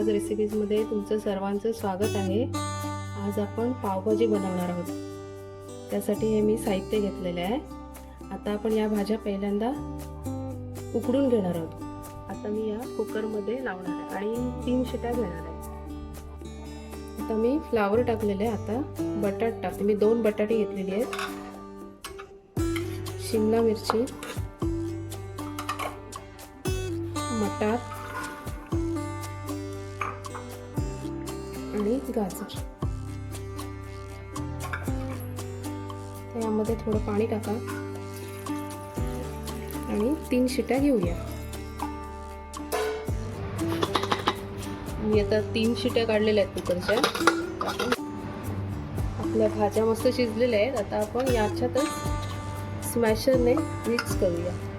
रुचिराज रेसिपीजमध्ये तुमचं सर्वांचं स्वागत आहे. आज आपण पावभाजी बनवणार आहोत. त्यासाठी हे मी साहित्य घेतलेले आहे. आता आपण या भाज्या पहिल्यांदा उकडून घेणार आहोत. आता मी या कुकरमध्ये लावणार आहे आणि तीन शिट्या घेणार आहे. आता मी फ्लावर टाकलेले आहे. आता बटाट टाकते. मी दोन बटाटे घेतलेली आहेत. शिमला मिरची मटार एक गाजर. त्यामध्ये थोडं पाणी टाका. आणि तीन शिट्या घेऊया. मी आता तीन शिट्या काढलेल्या आहेत कुकरच्या. आपल्या भाज्या मस्त शिजलेल्या आहेत. आता आपण याच्यातच स्मॅशरने मिक्स करूया.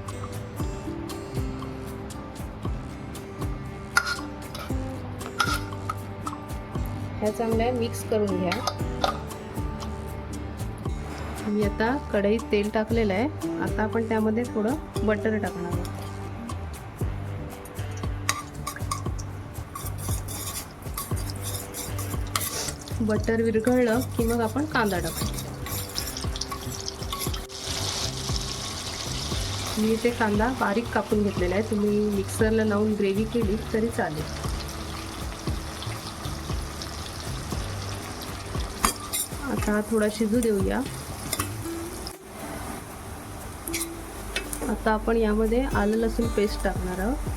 ह्या चांगल्या मिक्स करून घ्या. मी आता कढईत तेल टाकलेलं आहे. आता आपण त्यामध्ये थोडं बटर टाकणार आहोत. बटर विरघळलं की मग आपण कांदा टाकू. मी ते कांदा बारीक कापून घेतलेला आहे. तुम्ही मिक्सरला लावून ग्रेव्ही केली तरी चालेल. आता थोडा शिजू देऊया. आता आपण यामध्ये आलं लसूण पेस्ट टाकणार आहोत.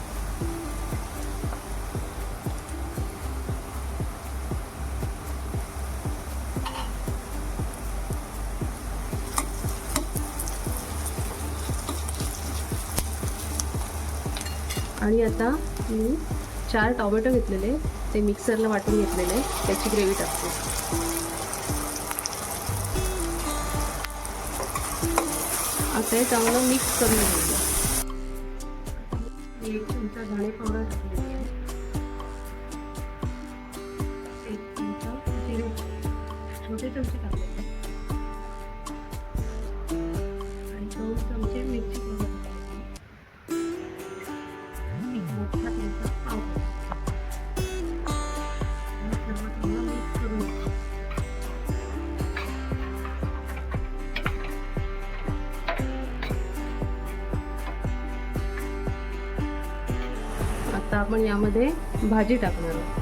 आणि आता मी चार टोमॅटो घेतलेले ते मिक्सरला वाटून घेतलेले त्याची ग्रेव्ही टाकते. आता हे चांगलं मिक्स करून घ्यायचं. एक चमचा धणे पावडर आता आपण यामध्ये भाजी टाकणार आहोत.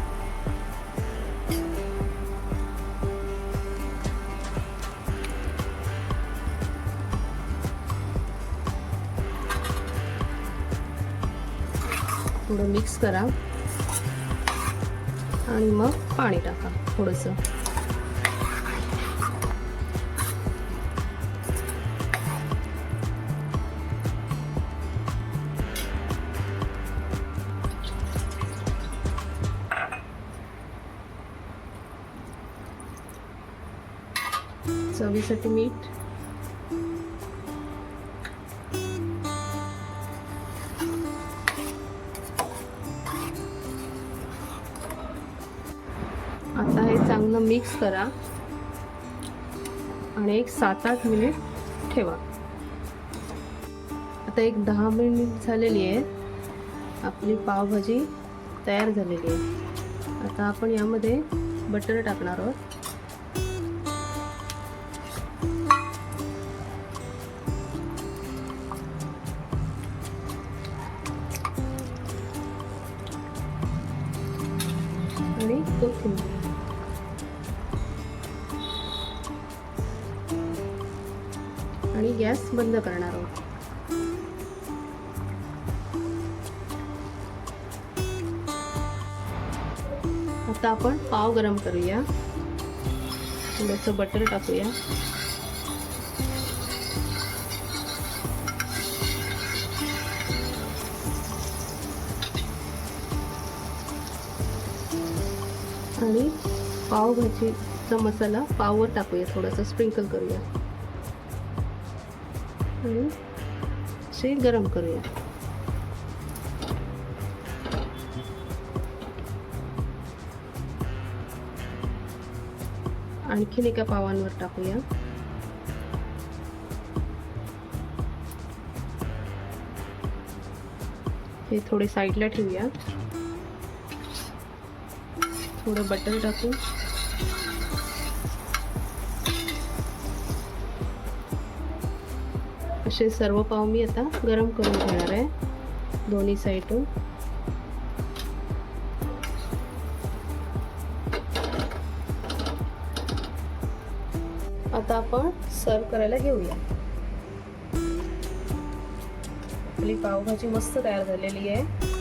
थोडं मिक्स करा. आणि मग पाणी टाका थोडंसं. चवीसाठी मीठ आता हे चांगलं मिक्स करा. आणि एक सात आठ मिनिट ठेवा. आता एक दहा मिनिट झालेली आहे. आपली पावभाजी तयार झालेली आहे. आता आपण यामध्ये बटर टाकणार आहोत. आणि कोथिंबीर आणि गॅस बंद करणार आहोत. आता आपण पाव गरम करूया. थोडंसं बटर टाकूया. आणि पावभाजीचा मसाला पाववर टाकूया थोडासा स्प्रिंकल करूया. आणि असे गरम करूया. आणखीन एका पावांवर टाकूया. हे थोडे साईडला ठेवूया. थोडं बटर टाकू. असे सर्व पाव मी आता गरम करून घेणार आहे दोन्ही साईडून. आता आपण सर्व करायला घेऊया. आपली पावभाजी मस्त तयार झालेली आहे.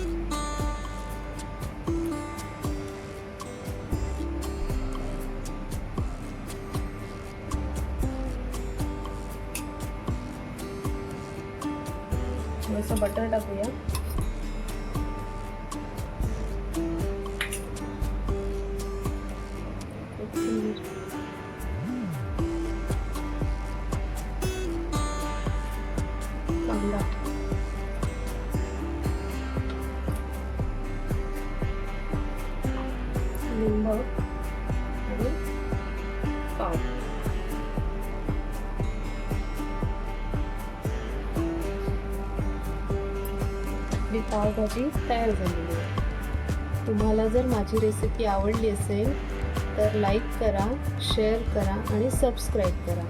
थोडंसं बटर टाकूया कोथिंबीर. कांदा लिंब आणि पाव आपली पावभाजी तयार झालेली आहे. तुम्हाला जर माझी रेसिपी आवडली असेल तर लाईक करा शेअर करा आणि सबस्क्राईब करा.